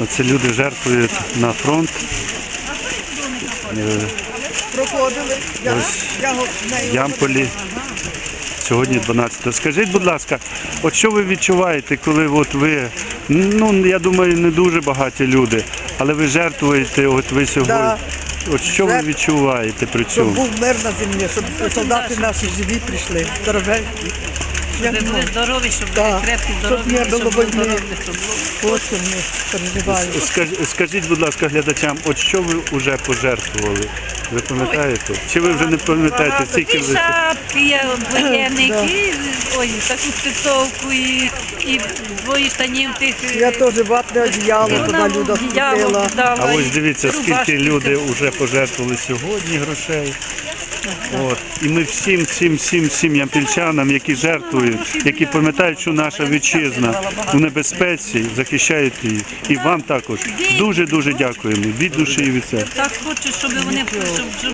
Оце люди жертвують на фронт. Е, Проходили. Ямполі. Сьогодні 12. Скажіть, будь ласка, от що ви відчуваєте, коли от ви, ну я думаю, не дуже багаті люди, але ви жертвуєте, от ви сьогодні. Да. От що ви відчуваєте при щоб цьому? був мир на землі, щоб солдати наші живі прийшли. Здоровенькі. Ви були здорові, щоб Да. були крепкі, здорові, не щоб було здоров'я, щоб було. Ось ми переживаємо. Скаж- Скажіть, будь ласка, глядачам, от що ви вже пожертвували? Ви пам'ятаєте? Чи ви вже не пам'ятаєте, скільки І ви? шапки, воєнник, і ой, таку спецовку, і, і двоє штанів тих. Я е, теж ватне одіяло, туди Люда скупила. А ось дивіться, скільки люди вже пожертвували сьогодні грошей. От. І ми всім, всім, всім, всім ямпільчанам, які жертвують, які пам'ятають, що наша вітчизна в небезпеці, захищають її. І вам також дуже дуже дякуємо від душі і від серця. Так хочу, щоб вони